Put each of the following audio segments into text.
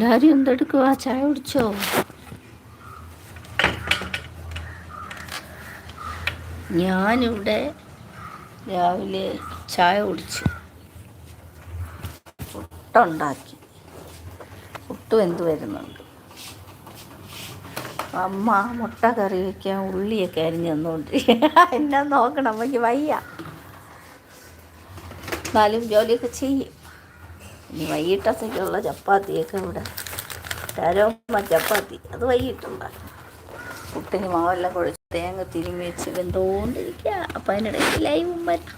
എല്ലാവരും എന്തെടുക്കുക ചായ കുടിച്ചോ? ഞാനിവിടെ രാവിലെ ചായ കുടിച്ചു. പുട്ടുണ്ടാക്കി. പുട്ട് എന്ത് വരുന്നുണ്ട്? അമ്മ മുട്ട കറി വയ്ക്കാൻ ഉള്ളിയൊക്കെ അരിഞ്ഞു തന്നുകൊണ്ടിരിക്കുക എന്നാ നോക്കണം അമ്മയ്ക്ക് വയ്യ. എന്നാലും ജോലിയൊക്കെ ചെയ്യും. ഇനി വൈകിട്ടത്തേക്കുള്ള ചപ്പാത്തിയൊക്കെ ഇവിടെ. തരോമ ചപ്പാത്തി. അത് വൈകിട്ടുണ്ടാക്കും പുട്ടിന് മാവെല്ലാം കുഴച്ച് തേങ്ങ തിരുമ്മി വെച്ച് വെന്തോണ്ടിരിക്കുക അപ്പം അതിനിടയ്ക്ക് ലൈവും വരാം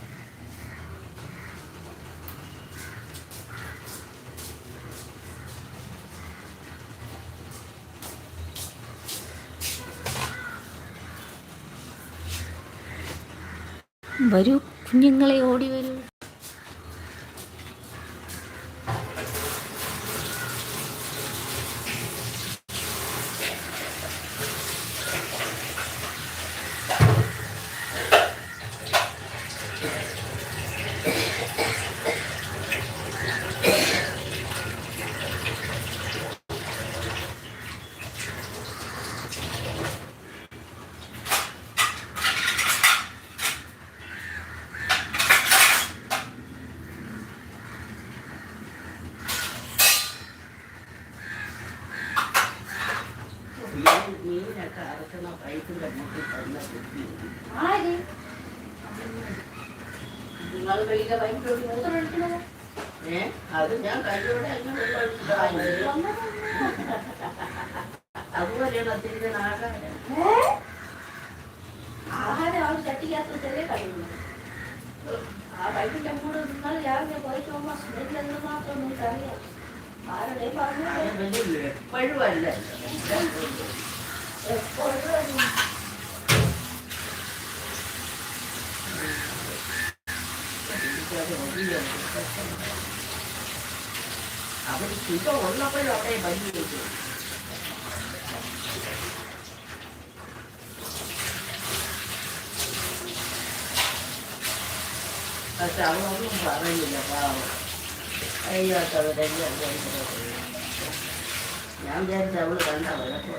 വരൂ കുഞ്ഞുങ്ങളെ ഓടി വരൂ. അരക്കണ പൈപ്പിന്റെ മുട്ടിൽ തന്നെ. ആര്? നിങ്ങൾ മൂത്രം ഒഴിക്കണത്? ഏ? അത് ഞാൻ കയ്യോടെ അതുപോലെയാണ് അതിന്റെ ആകാരം ഏ? ആഹാരം അവൾ ചട്ടിക്കകത്തല്ലേ കഴിയുന്നത് ആ പൈപ്പിന്റെ അങ്ങോട്ട് നിങ്ങൾ രാവിലെ പോയിട്ട് പോകുമ്പോൾ സ്മെല്ല് എന്ന് മാത്രം നിങ്ങൾക്കറിയാം. ആരുടെയും പറഞ്ഞു എപ്പോഴും അല്ല എപ്പോഴും അവർ സുഖം ഉള്ളപ്പോഴും അവിടെ വലിയ പക്ഷെ അവളൊന്നും പറയില്ല പാവം അയ്യാത്തവരെല്ലാം ഞാൻ വിചാരിച്ച അവൾ കണ്ട വഴക്കോ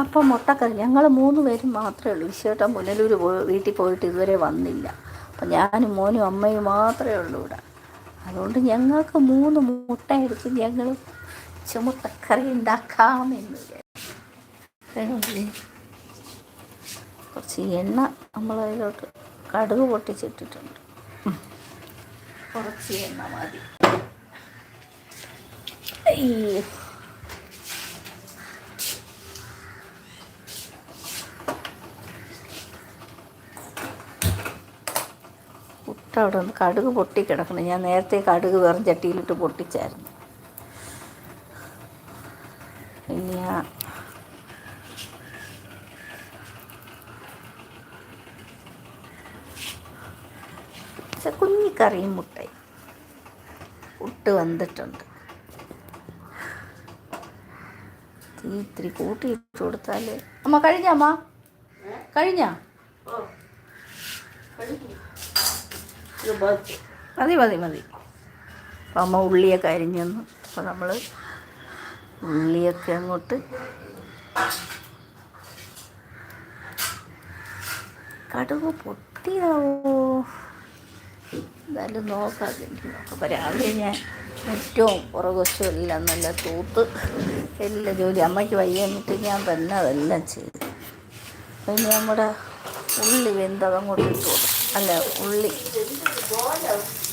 അപ്പം മുട്ടക്കറി ഞങ്ങൾ മൂന്ന് പേരും മാത്രമേ ഉള്ളൂ. വിശേഷം പുനലൂർ പോയി വീട്ടിൽ പോയിട്ട് ഇതുവരെ വന്നില്ല. അപ്പം ഞാനും മോനും അമ്മയും മാത്രമേ ഉള്ളൂ ഇവിടെ. അതുകൊണ്ട് ഞങ്ങൾക്ക് മൂന്ന് മുട്ട എടുത്ത് ഞങ്ങൾ ചുമട്ടക്കറി ഉണ്ടാക്കാമെന്ന്. കുറച്ച് എണ്ണ നമ്മളതിലോട്ട് കടുക് പൊട്ടിച്ചിട്ടിട്ടുണ്ട്. കുറച്ച് എണ്ണ മതി. അയ്യോ. പുട്ട് അവിടെ നിന്ന് കടുക് പൊട്ടിക്കിടക്കണം ഞാൻ നേരത്തെ കടുക് വെറും ചട്ടിയിലിട്ട് പൊട്ടിച്ചായിരുന്നു. പക്ഷെ കുഞ്ഞിക്കറിയും മുട്ടയും. പുട്ട് വന്നിട്ടുണ്ട്. തീ ഇത്തിരി കൂട്ടിയിട്ട് കൊടുത്താൽ അമ്മ കഴിഞ്ഞ അമ്മ? കഴിഞ്ഞാ? മതി മതി മതി. അപ്പം അമ്മ ഉള്ളിയൊക്കെ അരിഞ്ഞു അപ്പം നമ്മൾ ഉള്ളിയൊക്കെ അങ്ങോട്ട് കടുക് പൊട്ടിയാവോ എന്തായാലും നോക്കാം. അപ്പോൾ രാവിലെ ഞാൻ മുറ്റവും പുറകുവശവും എല്ലാം നല്ല തൂത്ത് എല്ലാ ജോലി അമ്മയ്ക്ക് വയ്യ ഞാൻ തന്നെ അതെല്ലാം ചെയ്തു. പിന്നെ നമ്മുടെ ഉള്ളി വെന്തതങ്ങോട്ട് ഇട്ടു അല്ല ഉള്ളി Hello.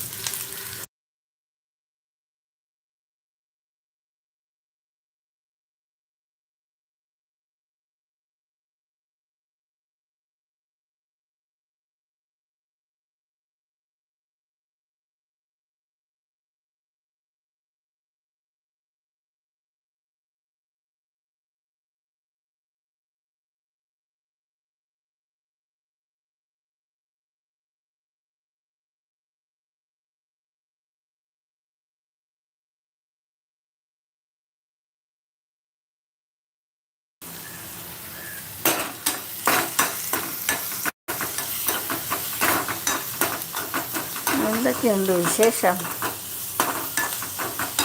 എന്തൊക്കെയുണ്ട് വിശേഷം?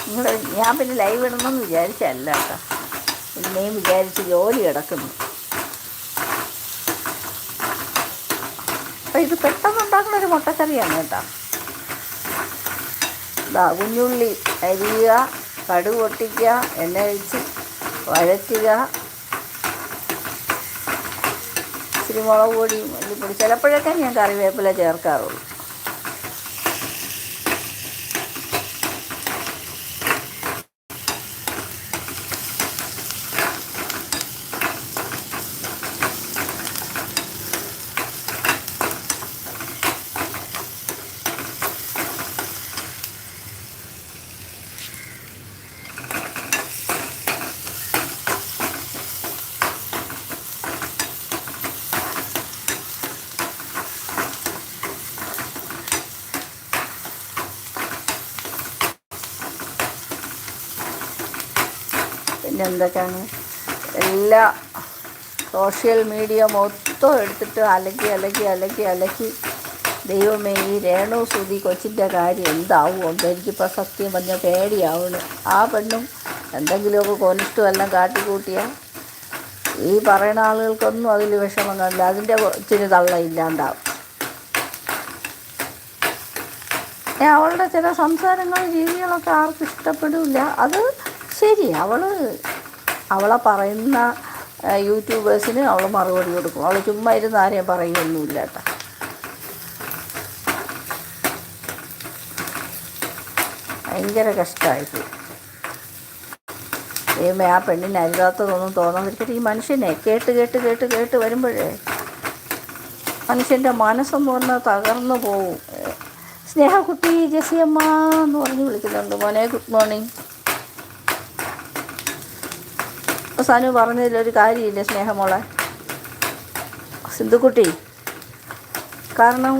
നിങ്ങൾ ഞാൻ പിന്നെ ലൈവ് ഇടണമെന്ന് വിചാരിച്ചല്ല കേട്ടോ. പിന്നെയും വിചാരിച്ച് ജോലി കിടക്കുന്നു. അപ്പം ഇത് പെട്ടെന്ന് ഉണ്ടാക്കുന്ന ഒരു മുട്ടക്കറിയാണ് കേട്ടോ. ഇതാ കുഞ്ഞുള്ളി അരിയുക കടു പൊട്ടിക്കുക എണ്ണ ഒഴിച്ച് വഴറ്റുക. ഇച്ചിരി മുളക് പൊടിയും മല്ലിപ്പൊടി. ചിലപ്പോഴൊക്കെ ഞാൻ കറിവേപ്പില ചേർക്കാറുള്ളൂ. പിന്നെ എന്തൊക്കെയാണ്? എല്ലാ സോഷ്യൽ മീഡിയ മൊത്തം എടുത്തിട്ട് അലക്കി അലക്കി അലക്കി അലക്കി. ദൈവമേ ഈ രേണു സുതി കൊച്ചിന്റെ കാര്യം എന്താവും? എന്ന് എനിക്കിപ്പോൾ സത്യം പറഞ്ഞ പേടിയാവണ്. ആ പെണ്ണും എന്തെങ്കിലുമൊക്കെ കൊനിഷ്ടം എല്ലാം കാട്ടിക്കൂട്ടിയാൽ ഈ പറയുന്ന ആളുകൾക്കൊന്നും അതിൽ വിഷമം കാണില്ല. അതിന്റെ ഇച്ചിരി തള്ള ഇല്ലാണ്ടാവും. അവളുടെ ചില സംസാരങ്ങളും രീതികളൊക്കെ ആർക്കും ഇഷ്ടപ്പെടില്ല അത് ശരി അവൾ അവളെ പറയുന്ന യൂട്യൂബേഴ്സിന് അവൾ മറുപടി കൊടുക്കും. അവൾ ചുമ്മാ ഇരുന്ന് ആരെയും പറയുകയൊന്നുമില്ല കേട്ടോ. ഭയങ്കര കഷ്ടമായിപ്പോയി ദൈവമേ ആ പെണ്ണിന് അരുതാത്തതൊന്നും തോന്നാതിരിക്കട്ടെ. ഈ മനുഷ്യനെ കേട്ട് കേട്ട് കേട്ട് കേട്ട് വരുമ്പോഴേ മനുഷ്യന്റെ മനസ്സെന്ന് പറഞ്ഞാൽ തകർന്നു പോവും. സ്നേഹക്കുട്ടി ജസിയമ്മ എന്ന് പറഞ്ഞ് വിളിക്കുന്നുണ്ട്. മോനെ ഗുഡ് മോർണിംഗ്. സനു പറഞ്ഞതിലൊരു കാര്യമില്ല സ്നേഹമോളെ. സിന്ധുക്കുട്ടി കാരണം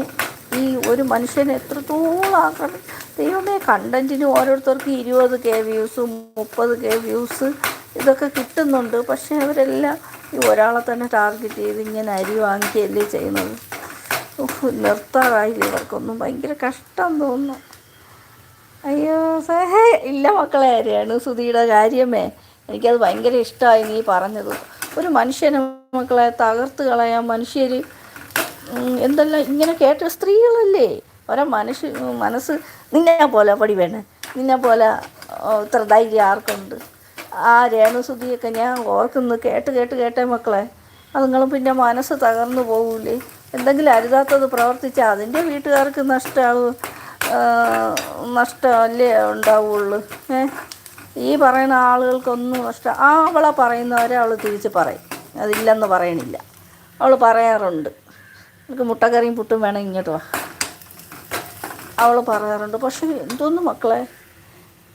ഈ ഒരു മനുഷ്യനെ എത്രത്തോളം ആക്കണം ദൈവമേ കണ്ടന്റിന് ഓരോരുത്തർക്കും ഇരുപത് കെ വ്യൂസ് മുപ്പത് കെ വ്യൂസ് ഇതൊക്കെ കിട്ടുന്നുണ്ട്. പക്ഷേ അവരെല്ലാം ഈ ഒരാളെ തന്നെ ടാർഗറ്റ് ചെയ്ത് ഇങ്ങനെ അരി വാങ്ങിക്കുകയല്ലേ ചെയ്യുന്നത്. നിർത്താറായില്ല ഇവർക്കൊന്നും. ഭയങ്കര കഷ്ടം തോന്നുന്നു. അയ്യോ സഹേ ഇല്ല മക്കളെ ആരെയാണ് സുധിയുടെ കാര്യമേ. എനിക്കത് ഭയങ്കര ഇഷ്ടമായി നീ പറഞ്ഞത്. ഒരു മനുഷ്യനെ മക്കളെ തകർത്ത് കളയാൻ മനുഷ്യർ എന്തെല്ലാം ഇങ്ങനെ കേട്ട സ്ത്രീകളല്ലേ? ഓരോ മനുഷ്യ മനസ്സ് നിന്നെ പോലെ പടി വേണേ. നിന്നെ പോലെ ഇത്ര ധൈര്യം ആർക്കുണ്ട്? ആ രേണുസുതിയൊക്കെ ഞാൻ ഓർക്കുന്നു കേട്ട് കേട്ട് കേട്ടേ മക്കളെ. അത് നിങ്ങൾ പിന്നെ മനസ്സ് തകർന്നു പോകൂലേ. എന്തെങ്കിലും അരുതാത്തത് പ്രവർത്തിച്ചാൽ അതിന്റെ വീട്ടുകാർക്ക് നഷ്ടമാവും നഷ്ടമല്ലേ ഉണ്ടാവുള്ളൂ. ഏ? ഈ പറയുന്ന ആളുകൾക്കൊന്നും നഷ്ടം ആ അവളെ പറയുന്നവരെ അവൾ തിരിച്ച് പറയും. അതില്ലെന്ന് പറയണില്ല. അവൾ പറയാറുണ്ട്. എനിക്ക് മുട്ടക്കറിയും പുട്ടും വേണം ഇങ്ങോട്ട് വാ. അവൾ പറയാറുണ്ട്. പക്ഷേ എന്തോന്ന് മക്കളെ?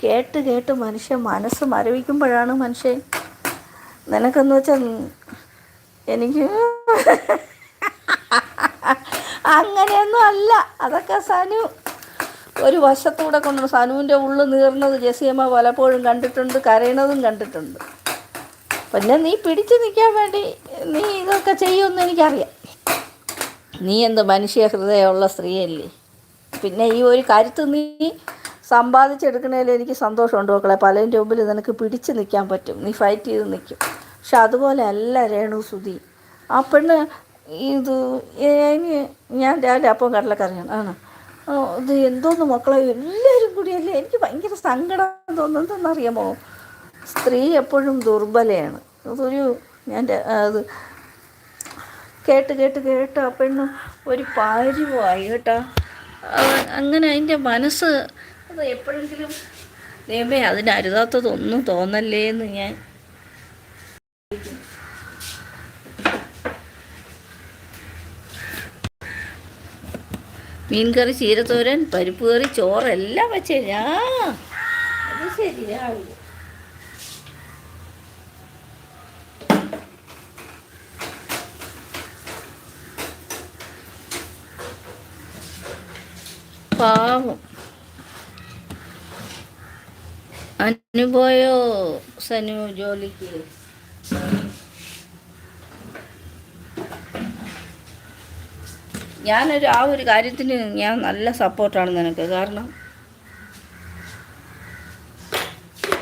കേട്ട് കേട്ട് മനുഷ്യൻ മനസ്സ് മരവിക്കുമ്പോഴാണ് മനുഷ്യൻ. നിനക്കെന്ന് വെച്ചാൽ എനിക്ക് അങ്ങനെയൊന്നും അല്ല. അതൊക്കെ സനു ഒരു വശത്തൂടെ കൊണ്ട് സനുവിന്റെ ഉള്ളു നീർന്നത് ജെസിയമ്മ പലപ്പോഴും കണ്ടിട്ടുണ്ട് കരയണതും കണ്ടിട്ടുണ്ട്. പിന്നെ നീ പിടിച്ചു നിൽക്കാൻ വേണ്ടി നീ ഇതൊക്കെ ചെയ്യുമെന്ന് എനിക്കറിയാം. നീ എന്ത് മനുഷ്യ ഹൃദയമുള്ള സ്ത്രീയല്ലേ? പിന്നെ ഈ ഒരു കരുത്ത് നീ സമ്പാദിച്ചെടുക്കണേൽ എനിക്ക് സന്തോഷമുണ്ട് മക്കളെ. പലതിന്റെ മുമ്പിൽ നിനക്ക് പിടിച്ചു നിൽക്കാൻ പറ്റും. നീ ഫൈറ്റ് ചെയ്ത് നിൽക്കും പക്ഷെ അതുപോലെ അല്ല രേണു സുധി. ആ പെണ്ണ് ഇത് ഞാൻ രാവിലെ അപ്പം കടലക്കറിയാണ്. ആണ്? ഇത് എന്തോന്ന് മക്കളെ? എല്ലാവരും കൂടിയല്ലേ? എനിക്ക് ഭയങ്കര സങ്കടം തോന്നുന്നതെന്നറിയാമോ സ്ത്രീ എപ്പോഴും ദുർബലയാണ്. അതൊരു ഞാൻ അത് കേട്ട് കേട്ട് കേട്ട് ആ പെണ്ണ് ഒരു പാരിവായി കേട്ടാ. അങ്ങനെ അതിന്റെ മനസ്സ് അത് എപ്പോഴെങ്കിലും ദൈവമേ അതിന് അരുതാത്തതൊന്നും തോന്നല്ലേ എന്ന് ഞാൻ മീൻകറി ചീരത്തോരൻ പരിപ്പ് കറി ചോറ് എല്ലാം ഞാ അത് ശരി പാവം. അനുപോയോ സനു ജോലിക്ക്? ഞാനൊരു ആ ഒരു കാര്യത്തിന് ഞാൻ നല്ല സപ്പോർട്ടാണ് നിനക്ക്. കാരണം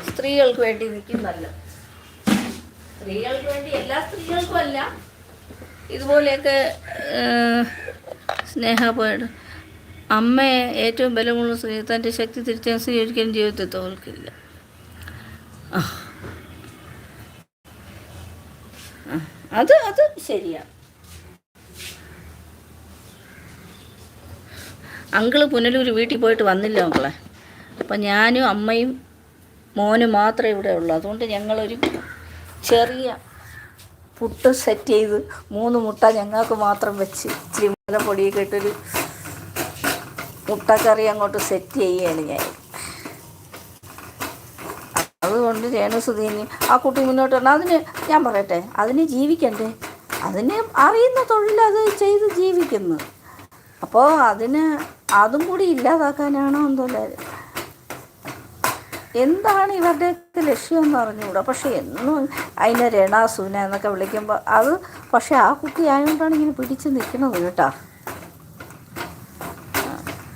സ്ത്രീകൾക്ക് വേണ്ടി നിൽക്കുന്നല്ല സ്ത്രീകൾക്ക് വേണ്ടി എല്ലാ സ്ത്രീകൾക്കും അല്ല. ഇതുപോലെയൊക്കെ സ്നേഹപോയിട്ട് അമ്മയെ ഏറ്റവും ബലമുള്ള സ്ത്രീ തന്റെ ശക്തി തിരിച്ചാൽ സ്ത്രീ ഒരിക്കലും ജീവിതത്തിൽ തോൽക്കില്ല അത് അത് ശരിയാണ് അങ്കിൾ പുനലൂർ വീട്ടിൽ പോയിട്ട് വന്നില്ല മക്കളെ. അപ്പം ഞാനും അമ്മയും മോനും മാത്രമേ ഇവിടെ ഉള്ളൂ. അതുകൊണ്ട് ഞങ്ങളൊരു ചെറിയ പുട്ട് സെറ്റ് ചെയ്ത് മൂന്ന് മുട്ട ഞങ്ങൾക്ക് മാത്രം വെച്ച് ഇച്ചിരി മുലപ്പൊടിയൊക്കെ ഇട്ടൊരു മുട്ടക്കറി അങ്ങോട്ട് സെറ്റ് ചെയ്യുകയാണ് ഞാൻ. അതുകൊണ്ട് രേണുസുധീന് ആ കുട്ടി മുന്നോട്ട് വരണം അതിന് ഞാൻ പറയട്ടെ അതിന് ജീവിക്കണ്ടേ? അതിന് അറിയുന്ന തൊഴിൽ അത് ചെയ്ത് ജീവിക്കുന്നു. അപ്പോൾ അതിന് അതും കൂടി ഇല്ലാതാക്കാനാണോ എന്തോല്ലേ എന്താണ് ഇവരുടെയൊക്കെ ലക്ഷ്യം എന്ന് അറിഞ്ഞുകൂടാ പക്ഷെ എന്നും അതിനെ രണ സുന എന്നൊക്കെ വിളിക്കുമ്പോൾ അത് പക്ഷെ ആ കുട്ടി ആയതുകൊണ്ടാണ് ഇങ്ങനെ പിടിച്ച് നിൽക്കണത് കേട്ടോ.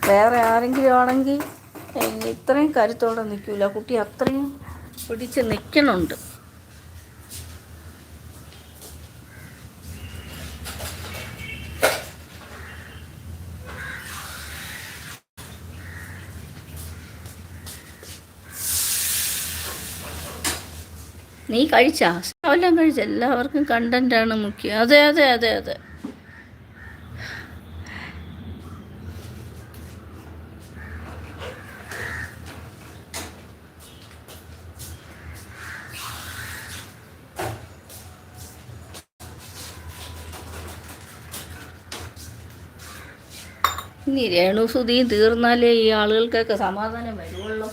വേറെ ആരെങ്കിലും ആണെങ്കിൽ ഇത്രയും കരുത്തോടെ നിൽക്കില്ല കുട്ടി അത്രയും പിടിച്ച് നിൽക്കണുണ്ട് നീ കഴിച്ചാ? എല്ലാം കഴിച്ച എല്ലാവർക്കും കണ്ടന്റാണ് മുഖ്യം. അതെ അതെ അതെ അതെ. ഇനി രേണു സുധിയും തീർന്നാലേ ഈ ആളുകൾക്കൊക്കെ സമാധാനം വരുവുള്ളൂ.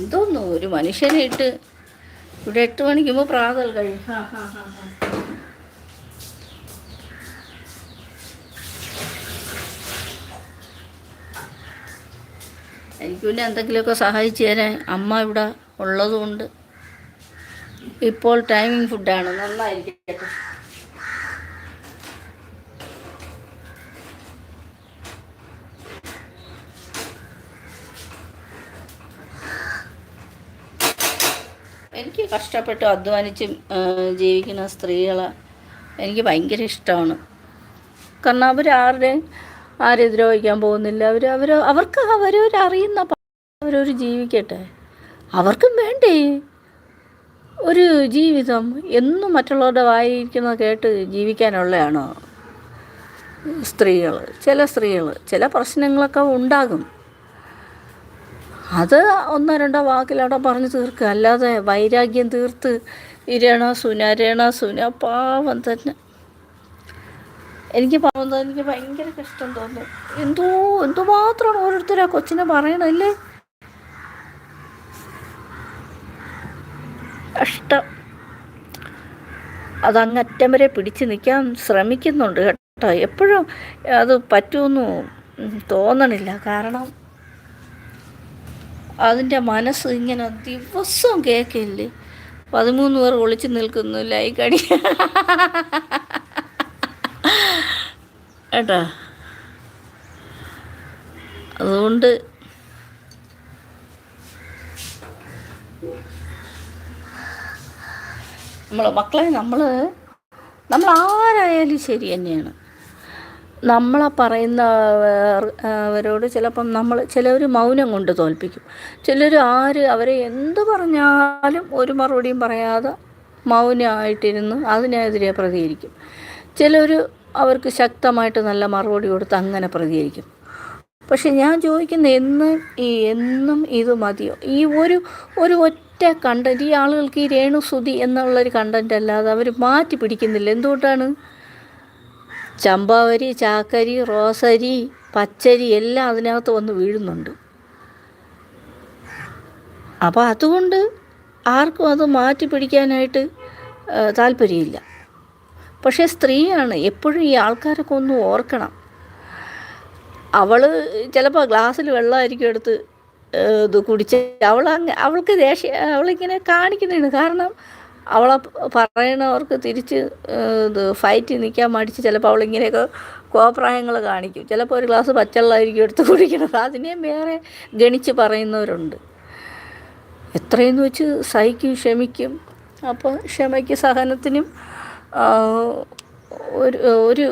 എന്തോന്നു ഒരു മനുഷ്യനെ ഇട്ട് ഇവിടെ എട്ട് മണിക്കുമ്പോൾ പ്രാതൽ കഴിയും എനിക്ക് പിന്നെ എന്തെങ്കിലുമൊക്കെ സഹായിച്ചു തരാൻ അമ്മ ഇവിടെ ഉള്ളതുകൊണ്ട്. ഇപ്പോൾ ടൈമിംഗ് ഫുഡാണ് നന്നായിരിക്കട്ടെ. എനിക്ക് കഷ്ടപ്പെട്ട് അധ്വാനിച്ച് ജീവിക്കുന്ന സ്ത്രീകളെ എനിക്ക് ഭയങ്കര ഇഷ്ടമാണ്. കാരണം അവരാരുടെയും ആരെ ദ്രോഹിക്കാൻ പോകുന്നില്ല. അവർ അവർ അവർക്ക് അവരവരറിയുന്ന അവരവർ ജീവിക്കട്ടെ. അവർക്കും വേണ്ടേ? ഒരു ജീവിതം എന്നും മറ്റുള്ളവരുടെ വായിരിക്കുന്നത് കേട്ട് ജീവിക്കാനുള്ളതാണോ? സ്ത്രീകൾ ചില സ്ത്രീകൾ ചില പ്രശ്നങ്ങളൊക്കെ ഉണ്ടാകും. അത് ഒന്നോ രണ്ടോ വാക്കിലവിടെ പറഞ്ഞു തീർക്കുക. അല്ലാതെ വൈരാഗ്യം തീർത്ത് ഇരണ സുന രണ സുന പാവം തന്നെ. എനിക്ക് പാവം തന്നെ എനിക്ക് ഭയങ്കര കഷ്ടം തോന്നും എന്തോ എന്തുമാത്രമാണ് ഓരോരുത്തരും ആ കൊച്ചിനെ പറയണല്ലേ കഷ്ടം. അതങ്ങറ്റം വരെ പിടിച്ചു നിൽക്കാൻ ശ്രമിക്കുന്നുണ്ട് കേട്ടോ. എപ്പോഴും അത് പറ്റുമെന്ന് തോന്നണില്ല. കാരണം അതിന്റെ മനസ്സ് ഇങ്ങനെ ദിവസവും കേൾക്കില്ലേ? പതിമൂന്ന് പേർ ഒളിച്ചു നിൽക്കുന്നു ലൈക്ക് അടി. കേട്ടാ? അതുകൊണ്ട് നമ്മളെ മക്കളെ നമ്മൾ നമ്മൾ ആരായാലും ശരി തന്നെയാണ്. നമ്മളെ പറയുന്ന അവരോട് ചിലപ്പം നമ്മൾ ചിലർ മൗനം കൊണ്ട് തോൽപ്പിക്കും. ചിലർ ആര് അവരെ എന്ത് പറഞ്ഞാലും ഒരു മറുപടിയും പറയാതെ മൗനമായിട്ടിരുന്ന് അതിനെതിരെ പ്രതികരിക്കും. ചിലർ അവർക്ക് ശക്തമായിട്ട് നല്ല മറുപടി കൊടുത്ത് അങ്ങനെ പ്രതികരിക്കും. പക്ഷെ ഞാൻ ചോദിക്കുന്ന എന്നും ഈ എന്നും ഇത് മതിയോ? ഈ ഒരു ഒരു ഒറ്റ കണ്ടന്റ് ഈ ആളുകൾക്ക് ഈ രേണുസുതി എന്നുള്ളൊരു കണ്ടന്റ് അല്ലാതെ അവർ മാറ്റി പിടിക്കുന്നില്ല. എന്തുകൊണ്ടാണ്? ചമ്പാവരി ചാക്കരി റോസരി പച്ചരി എല്ലാം അതിനകത്ത് വന്ന് വീഴുന്നുണ്ട്. അപ്പോൾ അതുകൊണ്ട് ആർക്കും അത് മാറ്റി പിടിക്കാനായിട്ട് താല്പര്യമില്ല. പക്ഷേ സ്ത്രീയാണ് എപ്പോഴും ഈ ആൾക്കാരൊക്കെ ഒന്ന് ഓർക്കണം. അവൾ ചിലപ്പോൾ ഗ്ലാസ്സിൽ വെള്ളമായിരിക്കും എടുത്ത് ഇത് കുടിച്ച് അവൾ അവൾക്ക് ദേഷ്യ അവളിങ്ങനെ കാണിക്കുന്നതാണ്. കാരണം അവളെ പറയണവർക്ക് തിരിച്ച് ഇത് ഫൈറ്റ് നിൽക്കാൻ മടിച്ച് ചിലപ്പോൾ അവളിങ്ങനെയൊക്കെ കോപ്രായങ്ങൾ കാണിക്കും. ചിലപ്പോൾ ഒരു ഗ്ലാസ് പച്ചവെള്ളമായിരിക്കും എടുത്ത് കുടിക്കണത്. അതിനെയും വേറെ ഗണിച്ച് പറയുന്നവരുണ്ട്. എത്രയെന്ന് വെച്ച് സഹിക്കും ക്ഷമിക്കും. അപ്പോൾ ക്ഷമയ്ക്ക് സഹനത്തിനും ഒരു ഒരു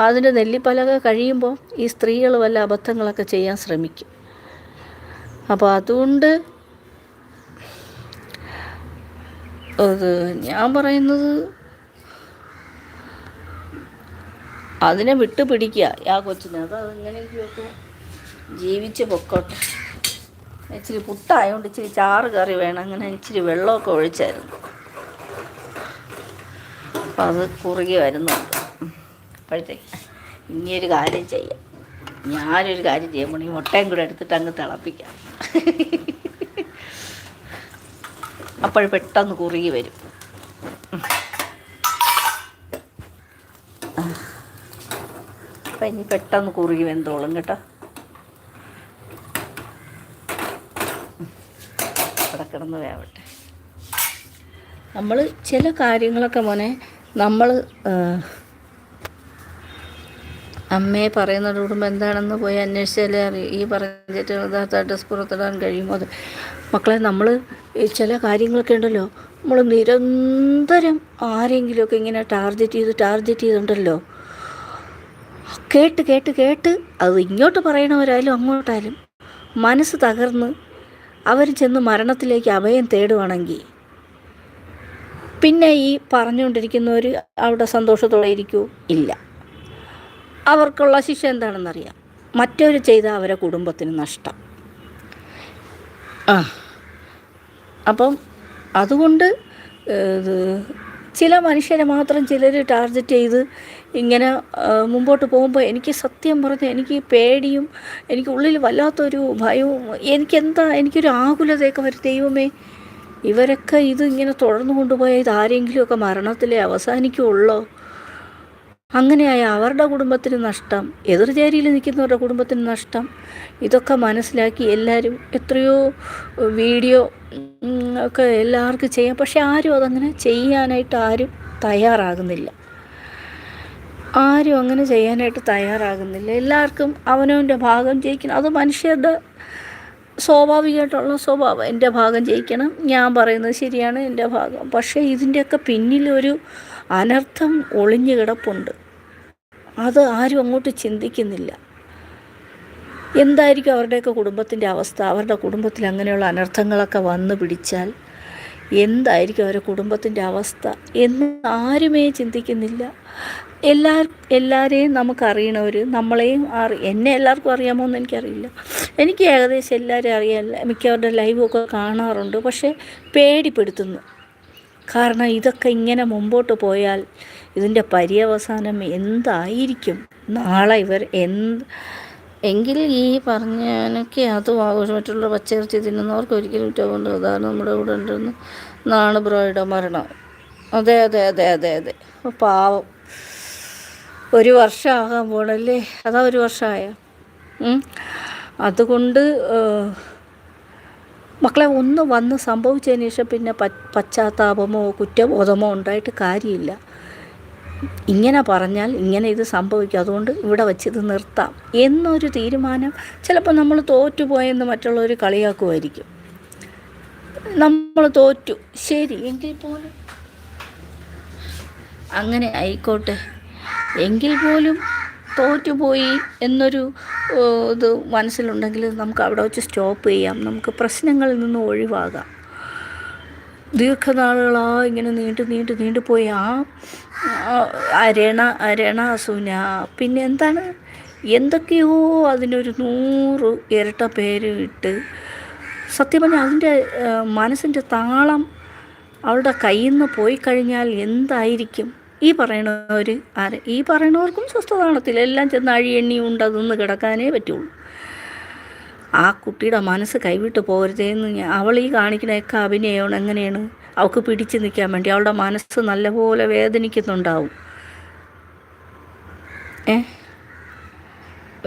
അതിന്റെ നെല്ലിപ്പലക കഴിയുമ്പോൾ ഈ സ്ത്രീകൾ വല്ല അബദ്ധങ്ങളൊക്കെ ചെയ്യാൻ ശ്രമിക്കും. അപ്പോൾ അതുകൊണ്ട് അത് ഞാൻ പറയുന്നത് അതിനെ വിട്ടു പിടിക്കുക ആ കൊച്ചിനെ. അത് അതെങ്ങനെയൊക്കെയൊക്കെ ജീവിച്ച് പൊക്കോട്ടെ. ഇച്ചിരി പുട്ടായതുകൊണ്ട് ഇച്ചിരി ചാറ് കറി വേണം. അങ്ങനെ ഇച്ചിരി വെള്ളമൊക്കെ ഒഴിച്ചായിരുന്നു. അപ്പം അത് കുറുകി വരുന്നുണ്ട്. അപ്പോഴത്തേക്ക് ഒരു കാര്യം ചെയ്യാം. ഞാനൊരു കാര്യം ചെയ്യുമ്പോൾ ഈ മുട്ടയും കൂടെ എടുത്തിട്ട് അങ്ങ് തിളപ്പിക്കാം. അപ്പോൾ പെട്ടെന്ന് കുറുകി വരും. അപ്പം ഇനി പെട്ടെന്ന് കുറുകി വെന്തോളും കേട്ടോ. അവിടെ കിടന്ന് വേവട്ടെ. നമ്മൾ ചില കാര്യങ്ങളൊക്കെ മോനെ നമ്മൾ അമ്മയെ പറയുന്നത് കൂടുമ്പോൾ എന്താണെന്ന് പോയി അന്വേഷിച്ചാലേ അറിയൂ. ഈ പറഞ്ഞിട്ട് യഥാർത്ഥമായിട്ട് പുറത്തിടാൻ കഴിയുമോ അത്? മക്കളെ നമ്മൾ ചില കാര്യങ്ങളൊക്കെ ഉണ്ടല്ലോ നമ്മൾ നിരന്തരം ആരെങ്കിലുമൊക്കെ ഇങ്ങനെ ടാർഗറ്റ് ചെയ്ത് ടാർഗറ്റ് ചെയ്തുണ്ടല്ലോ. കേട്ട് കേട്ട് കേട്ട് അത് ഇങ്ങോട്ട് പറയണവരായാലും അങ്ങോട്ടായാലും മനസ്സ് തകർന്ന് അവർ ചെന്ന് മരണത്തിലേക്ക് അഭയം തേടുവാണെങ്കിൽ പിന്നെ ഈ പറഞ്ഞുകൊണ്ടിരിക്കുന്നവർ അവിടെ സന്തോഷത്തോടെ ഇരിക്കൂ? ഇല്ല. അവർക്കുള്ള ശിക്ഷ എന്താണെന്നറിയാം. മറ്റവർ ചെയ്ത അവരെ കുടുംബത്തിന് നഷ്ടം. ആ. അപ്പം അതുകൊണ്ട് ചില മനുഷ്യരെ മാത്രം ചിലർ ടാർഗറ്റ് ചെയ്ത് ഇങ്ങനെ മുമ്പോട്ട് പോകുമ്പോൾ എനിക്ക് സത്യം പറഞ്ഞ് എനിക്ക് പേടിയും എനിക്ക് ഉള്ളിൽ വല്ലാത്തൊരു ഭയവും എനിക്കെന്താ എനിക്കൊരു ആകുലതയൊക്കെ വരും. ദൈവമേ ഇവരൊക്കെ ഇത് ഇങ്ങനെ തുടർന്നു കൊണ്ടുപോയാൽ ഇത് ആരെങ്കിലുമൊക്കെ മരണത്തിലേ അവസാനിക്കുള്ളോ അങ്ങനെയായ അവരുടെ കുടുംബത്തിന് നഷ്ടം എതിർചേരിയിൽ നിൽക്കുന്നവരുടെ കുടുംബത്തിന് നഷ്ടം ഇതൊക്കെ മനസ്സിലാക്കി എല്ലാവരും എത്രയോ വീഡിയോ ഒക്കെ എല്ലാവർക്കും ചെയ്യാം. പക്ഷെ ആരും അതങ്ങനെ ചെയ്യാനായിട്ട് ആരും തയ്യാറാകുന്നില്ല. ആരും അങ്ങനെ ചെയ്യാനായിട്ട് തയ്യാറാകുന്നില്ല. എല്ലാവർക്കും അവനവന്റെ ഭാഗം ജയിക്കണം. അത് മനുഷ്യരുടെ സ്വാഭാവികമായിട്ടുള്ള സ്വഭാവം. എന്റെ ഭാഗം ജയിക്കണം. ഞാൻ പറയുന്നത് ശരിയാണ് എന്റെ ഭാഗം. പക്ഷേ ഇതിന്റെയൊക്കെ പിന്നിലൊരു അനർത്ഥം ഒളിഞ്ഞു കിടപ്പുണ്ട്. അത് ആരും അങ്ങോട്ട് ചിന്തിക്കുന്നില്ല. എന്തായിരിക്കും അവരുടെയൊക്കെ കുടുംബത്തിന്റെ അവസ്ഥ? അവരുടെ കുടുംബത്തിൽ അങ്ങനെയുള്ള അനർത്ഥങ്ങളൊക്കെ വന്നു പിടിച്ചാൽ എന്തായിരിക്കും അവരുടെ കുടുംബത്തിന്റെ അവസ്ഥ എന്ന് ആരുമേ ചിന്തിക്കുന്നില്ല. എല്ലാ എല്ലാവരെയും നമുക്കറിയണവർ നമ്മളെയും അറി എന്നെ എല്ലാവർക്കും അറിയാമോ എന്ന് എനിക്കറിയില്ല. എനിക്ക് ഏകദേശം എല്ലാവരെയും അറിയാമല്ല മിക്കവരുടെ ലൈവൊക്കെ കാണാറുണ്ട്. പക്ഷേ പേടിപ്പെടുത്തുന്നു. കാരണം ഇതൊക്കെ ഇങ്ങനെ മുമ്പോട്ട് പോയാൽ ഇതിന്റെ പര്യവസാനം എന്തായിരിക്കും? നാളെ ഇവർ എന്ത് എങ്കിൽ ഈ പറഞ്ഞതിനൊക്കെ അത് മറ്റുള്ള പച്ചയിറച്ചി തിന്നുന്നവർക്ക് ഒരിക്കലും കൊണ്ട് അതാണ് നമ്മുടെ കൂടെ ഉണ്ടെന്ന് നാണ് ബ്രോയുടെ മരണം. അതെ അതെ അതെ അതെ അതെ. പാവം. ഒരു വർഷമാകാൻ പോണല്ലേ? അതാ ഒരു വർഷമായ? അതുകൊണ്ട് മക്കളെ ഒന്ന് വന്ന് സംഭവിച്ചതിന് ശേഷം പിന്നെ പശ്ചാത്താപമോ കുറ്റബോധമോ ഉണ്ടായിട്ട് കാര്യമില്ല. ഇങ്ങനെ പറഞ്ഞാൽ ഇങ്ങനെ ഇത് സംഭവിക്കും. അതുകൊണ്ട് ഇവിടെ വെച്ച് ഇത് നിർത്താം. എന്നൊരു തീരുമാനം ചിലപ്പോൾ നമ്മൾ തോറ്റുപോയെന്ന് മറ്റുള്ളവർ കളിയാക്കുമായിരിക്കും. നമ്മൾ തോറ്റു. ശരി എങ്കിൽ പോലും. അങ്ങനെ ആയിക്കോട്ടെ. എങ്കിൽ പോലും തോറ്റുപോയി എന്നൊരു ഇത് മനസ്സിലുണ്ടെങ്കിൽ നമുക്ക് അവിടെ വെച്ച് സ്റ്റോപ്പ് ചെയ്യാം. നമുക്ക് പ്രശ്നങ്ങളിൽ നിന്ന് ഒഴിവാകാം. ദീർഘനാളുകളാ ഇങ്ങനെ നീണ്ടു നീണ്ടു നീണ്ടുപോയി ആ അരണ അരണ സുന പിന്നെ എന്താണ്? എന്തൊക്കെയോ അതിനൊരു നൂറ് ഇരട്ട പേര് ഇട്ട് സത്യം പറഞ്ഞാൽ അതിന്റെ മനസ്സിന്റെ താളം അവളുടെ കയ്യിൽ നിന്ന് പോയി കഴിഞ്ഞാൽ എന്തായിരിക്കും? ഈ പറയണവർ ആര്? ഈ പറയണവർക്കും സ്വസ്ഥത കാണത്തില്ല എല്ലാം ചെന്ന് അഴി എണ്ണി ഉണ്ട് അതൊന്ന് കിടക്കാനേ പറ്റുള്ളൂ. ആ കുട്ടിയുടെ മനസ്സ് കൈവിട്ട് പോകരുതേന്ന് ഞാൻ അവൾ ഈ കാണിക്കണയൊക്കെ അഭിനയമാണ് എങ്ങനെയാണ്? അവൾക്ക് പിടിച്ചു നിൽക്കാൻ വേണ്ടി അവളുടെ മനസ്സ് നല്ലപോലെ വേദനിക്കുന്നുണ്ടാവും. ഏ?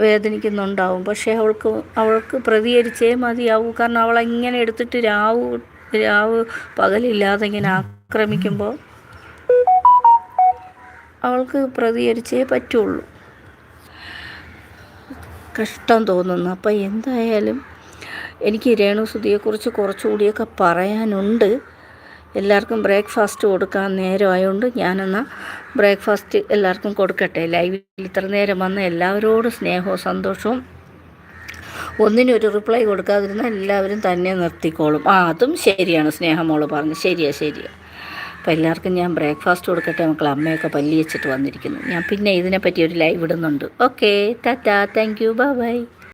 വേദനിക്കുന്നുണ്ടാവും. പക്ഷേ അവൾക്ക് അവൾക്ക് പ്രതികരിച്ചേ മതിയാവൂ. കാരണം അവളെങ്ങനെ എടുത്തിട്ട് രാവ് രാവ് പകലില്ലാതെ ഇങ്ങനെ ആക്രമിക്കുമ്പോൾ അവൾക്ക് പ്രതികരിച്ചേ പറ്റുള്ളൂ. കഷ്ടം തോന്നുന്നു. അപ്പം എന്തായാലും എനിക്ക് രേണുസുതിയെക്കുറിച്ച് കുറച്ചുകൂടിയൊക്കെ പറയാനുണ്ട്. എല്ലാവർക്കും ബ്രേക്ക്ഫാസ്റ്റ് കൊടുക്കാൻ നേരമായതുകൊണ്ട് ഞാനെന്നാൽ ബ്രേക്ക്ഫാസ്റ്റ് എല്ലാവർക്കും കൊടുക്കട്ടെ. ലൈവിൽ ഇത്ര നേരം വന്ന എല്ലാവരോടും സ്നേഹവും സന്തോഷവും ഒന്നിനൊരു റിപ്ലൈ കൊടുക്കാതിരുന്നാൽ എല്ലാവരും തന്നെ നിർത്തിക്കോളും. ആ അതും ശരിയാണ് സ്നേഹമോൾ പറഞ്ഞു ശരിയാ ശരിയാ. അപ്പോൾ എല്ലാവർക്കും ഞാൻ ബ്രേക്ക്ഫാസ്റ്റ് കൊടുക്കട്ടെ മക്കൾ അമ്മയൊക്കെ പല്ലി വെച്ചിട്ട് വന്നിരിക്കുന്നു. ഞാൻ പിന്നെ ഇതിനെപ്പറ്റി ഒരു ലൈവ് ഇടുന്നുണ്ട്. Okay tata thank you bye